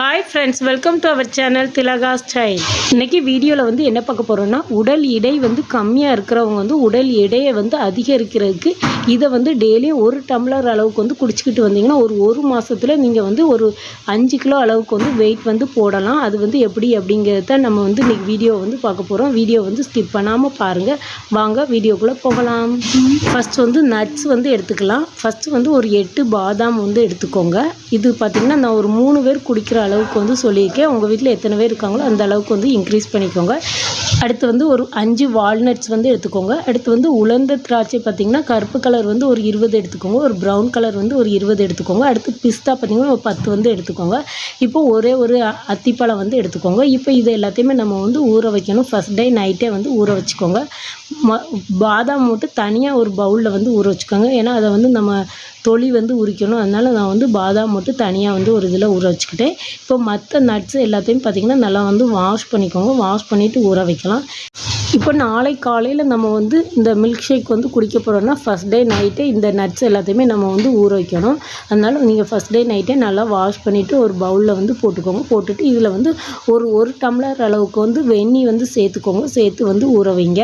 Hi friends welcome to our channel Thilaka style இன்றைக்கி வீடியோவில் வந்து என்ன பார்க்க போகிறோன்னா உடல் எடை வந்து கம்மியாக இருக்கிறவங்க வந்து உடல் எடையை வந்து அதிகரிக்கிறதுக்கு இதை வந்து டெய்லியும் ஒரு டம்ளர் அளவுக்கு வந்து குடிச்சிக்கிட்டு வந்தீங்கன்னா ஒரு ஒரு மாதத்தில் நீங்கள் வந்து ஒரு அஞ்சு கிலோ அளவுக்கு வந்து வெயிட் வந்து போடலாம். அது வந்து எப்படி அப்படிங்கிறத நம்ம வந்து இன்றைக்கி வீடியோ வந்து பார்க்க போகிறோம் வீடியோ வந்து ஸ்கிப் பண்ணாமல் பாருங்கள் வாங்க வீடியோக்குள்ளே போகலாம். ஃபஸ்ட் வந்து நட்ஸ் வந்து எடுத்துக்கலாம். ஃபஸ்ட்டு வந்து ஒரு எட்டு பாதாம் வந்து எடுத்துக்கோங்க. இது பார்த்திங்கன்னா நான் ஒரு மூணு பேர் குடிக்கிற அளவுக்கு வந்து சொல்லியிருக்கேன். உங்கள் வீட்டில் எத்தனை பேர் இருக்காங்களோ அந்த அளவுக்கு வந்து இன்க்ரீஸ் பண்ணிக்கோங்க. அடுத்து வந்து ஒரு அஞ்சு வால்நட்ஸ் வந்து எடுத்துக்கோங்க. அடுத்து வந்து உலர்ந்த திராட்சை பார்த்திங்கன்னா கருப்பு கலர் வந்து ஒரு இருபது எடுத்துக்கோங்க. ஒரு ப்ரௌன் கலர் வந்து ஒரு இருபது எடுத்துக்கோங்க. அடுத்து பிஸ்தா பார்த்திங்கன்னா ஒரு பத்து வந்து எடுத்துக்கோங்க. இப்போ ஒரே ஒரு அத்திப்பழம் வந்து எடுத்துக்கோங்க. இப்போ இது எல்லாத்தையுமே நம்ம வந்து ஊற வைக்கணும். ஃபஸ்ட் டே நைட்டே வந்து ஊற வச்சுக்கோங்க. ம பாதாம் மட்டும் தனியாக ஒரு பவுலில் வந்து ஊற வச்சுக்கோங்க. ஏன்னா அதை வந்து நம்ம தொளி வந்து உரிக்கணும். அதனால் நான் வந்து பாதாம் மட்டும் தனியாக வந்து ஒரு இதில் ஊற வச்சுக்கிட்டேன். இப்போ மற்ற நட்ஸ் எல்லாத்தையும் பார்த்திங்கன்னா நல்லா வந்து வாஷ் பண்ணிக்கோங்க. வாஷ் பண்ணிவிட்டு ஊற வைக்கலாம். இப்போ நாளை காலையில் நம்ம வந்து இந்த மில்க் ஷேக் வந்து குடிக்க போகிறோன்னா ஃபஸ்ட் டே நைட்டே இந்த நட்ஸ் எல்லாத்தையுமே நம்ம வந்து ஊற வைக்கணும். அதனால் நீங்கள் ஃபஸ்ட் டே நைட்டே நல்லா வாஷ் பண்ணிவிட்டு ஒரு பவுலில் வந்து போட்டுக்கோங்க. போட்டுட்டு இதில் வந்து ஒரு ஒரு டம்ளர் அளவுக்கு வந்து வெந்நீர் வந்து சேர்த்துக்கோங்க. சேர்த்து வந்து ஊற வைங்க.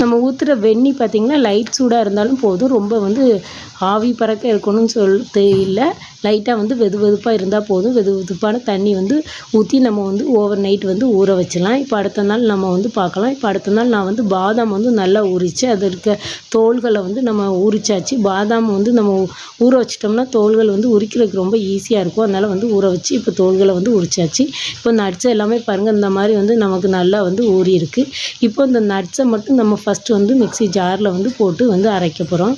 நம்ம ஊற்றுற வெந்நி பார்த்திங்கன்னா லைட் சூடாக இருந்தாலும் போதும். ரொம்ப வந்து ஆவி பறக்க இருக்கணும்னு சொல்லிட்டு இல்லை. லைட்டாக வந்து வெது வெதுப்பாக இருந்தால் போதும். வெது வெதுப்பான தண்ணி வந்து ஊற்றி நம்ம வந்து ஓவர் நைட் வந்து ஊற வச்சிடலாம். இப்போ அடுத்த நாள் நம்ம வந்து பார்க்கலாம் இப்போ அடுத்த நாள் நான் வந்து பாதாம் வந்து நல்லா உரித்து அது இருக்க தோள்களை வந்து நம்ம உரிச்சாச்சு. பாதாம் வந்து நம்ம ஊற வச்சிட்டோம்னா தோள்கள் வந்து உரிக்கிறதுக்கு ரொம்ப ஈஸியாக இருக்கும். அதனால் வந்து ஊற வச்சு இப்போ தோள்களை வந்து உரிச்சாச்சு. இப்போ நட்ஸ் எல்லாமே பாருங்கள் இந்த மாதிரி வந்து நமக்கு நல்லா வந்து ஊறி இருக்குது இப்போ இந்த நட்ஸை மட்டும் நம்ம ஃபஸ்ட்டு வந்து மிக்ஸி ஜாரில் வந்து போட்டு வந்து அரைக்க போகிறோம்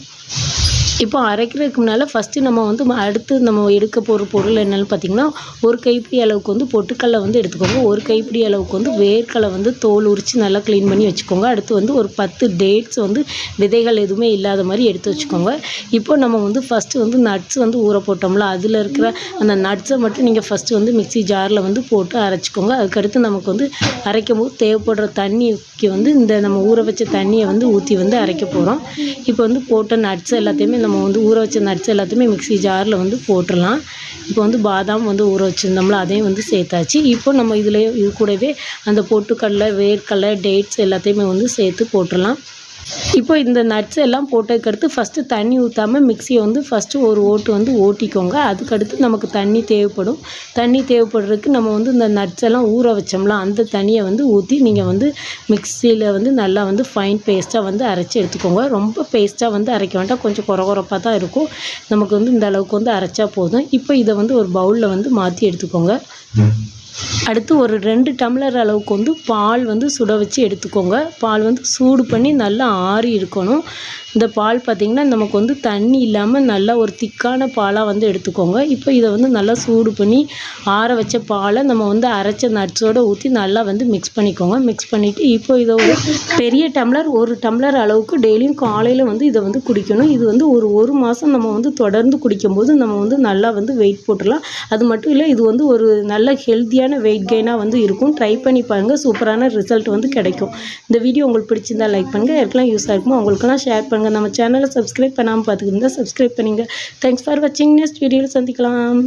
இப்போ அரைக்கிறதுக்கு முன்னால் ஃபஸ்ட்டு நம்ம வந்து ம- அடுத்து நம்ம எடுக்க போகிற பொருள் என்னென்னு பார்த்தீங்கன்னா ஒரு கைப்பிடி அளவுக்கு வந்து பொட்டுக்கடலை வந்து எடுத்துக்கோங்க. ஒரு கைப்பிடி அளவுக்கு வந்து வேர்க்கடலை வந்து தோல் உரித்து நல்லா க்ளீன் பண்ணி வச்சுக்கோங்க. அடுத்து வந்து ஒரு பத்து டேட்ஸ் வந்து விதைகள் எதுவுமே இல்லாத மாதிரி எடுத்து வச்சுக்கோங்க. இப்போ நம்ம வந்து ஃபஸ்ட்டு வந்து நட்ஸ் வந்து ஊற போட்டோம்ல அதில் இருக்கிற அந்த நட்ஸை மட்டும் நீங்கள் ஃபஸ்ட்டு வந்து மிக்ஸி ஜாரில் வந்து போட்டு அரைச்சிக்கோங்க. அதுக்கடுத்து நமக்கு வந்து அரைக்கும் போது தேவைப்படுற தண்ணிக்கு வந்து இந்த நம்ம ஊற வச்ச தண்ணியை வந்து ஊற்றி வந்து அரைக்க போகிறோம் இப்போ வந்து போட்ட நட்ஸ் எல்லாத்தையுமே நம்ம நம்ம வந்து ஊற வச்ச நட்ஸ் எல்லாத்தையுமே மிக்ஸி ஜாரில் வந்து போட்டுடலாம். இப்போ வந்து பாதாம் வந்து ஊற வச்சுருந்தோம்ல அதையும் வந்து சேர்த்தாச்சு. இப்போ நம்ம இதில் இது கூடவே அந்த பொட்டுக்கடலை வேர்க்கடலை டேட்ஸ் எல்லாத்தையுமே வந்து சேர்த்து போட்டுடலாம். இப்போ இந்த நட்ஸ் எல்லாம் போட்டதுக்கடுத்து ஃபஸ்ட்டு தண்ணி ஊற்றாமல் மிக்சியை வந்து ஃபஸ்ட்டு ஒரு ஓட்டு வந்து ஓட்டிக்கோங்க. அதுக்கடுத்து நமக்கு தண்ணி தேவைப்படும். தண்ணி தேவைப்படுறதுக்கு நம்ம வந்து இந்த நட்ஸ் எல்லாம் ஊற வச்சோம்ல அந்த தண்ணியை வந்து ஊற்றி நீங்கள் வந்து மிக்சியில் வந்து நல்லா வந்து ஃபைன் பேஸ்ட்டாக வந்து அரைச்சி எடுத்துக்கோங்க. ரொம்ப பேஸ்ட்டாக வந்து அரைக்க வேண்டாம். கொஞ்சம் குறை குறைப்பாக தான் இருக்கும். நமக்கு வந்து இந்த அளவுக்கு வந்து அரைச்சா போதும். இப்போ இதை வந்து ஒரு பவுலில் வந்து மாற்றி எடுத்துக்கோங்க. அடுத்து ஒரு ரெண்டு டம்ளர் அளவுக்கு வந்து பால் வந்து சுட வச்சு எடுத்துக்கோங்க. பால் வந்து சூடு பண்ணி நல்லா ஆறி இருக்கணும். இந்த பால் பார்த்திங்கன்னா நமக்கு வந்து தண்ணி இல்லாமல் நல்லா ஒரு திக்கான பாலாக வந்து எடுத்துக்கோங்க. இப்போ இதை வந்து நல்லா சூடு பண்ணி ஆற வச்ச பாலை நம்ம வந்து அரைச்ச நட்ஸோடு ஊற்றி நல்லா வந்து மிக்ஸ் பண்ணிக்கோங்க. மிக்ஸ் பண்ணிவிட்டு இப்போ இதை ஒரு பெரிய டம்ளர் ஒரு டம்ளர் அளவுக்கு டெய்லியும் காலையில் வந்து இதை வந்து குடிக்கணும். இது வந்து ஒரு ஒரு மாதம் நம்ம வந்து தொடர்ந்து குடிக்கும்போது நம்ம வந்து நல்லா வந்து வெயிட் போட்டுடலாம். அது மட்டும் இல்லை இது வந்து ஒரு நல்ல ஹெல்த்தியான வெயிட் கெயினாக வந்து இருக்கும். ட்ரை பண்ணி பாருங்கள் சூப்பரான ரிசல்ட் வந்து கிடைக்கும். இந்த வீடியோ உங்களுக்கு பிடிச்சிருந்தா லைக் பண்ணுங்கள் யாருக்கெல்லாம் யூஸ் ஆகிருக்குமோ அவங்களுக்கெல்லாம் ஷேர் பண்ணுங்கள் நம்ம சேனலை சப்ஸ்கிரைப் பண்ணாமல் பார்த்துக்கிட்டு சப்ஸ்கிரைப் பண்ணிங்க. தேங்க்ஸ் ஃபார் வாட்சிங் நெக்ஸ்ட் வீடியோவில் சந்திக்கலாம்.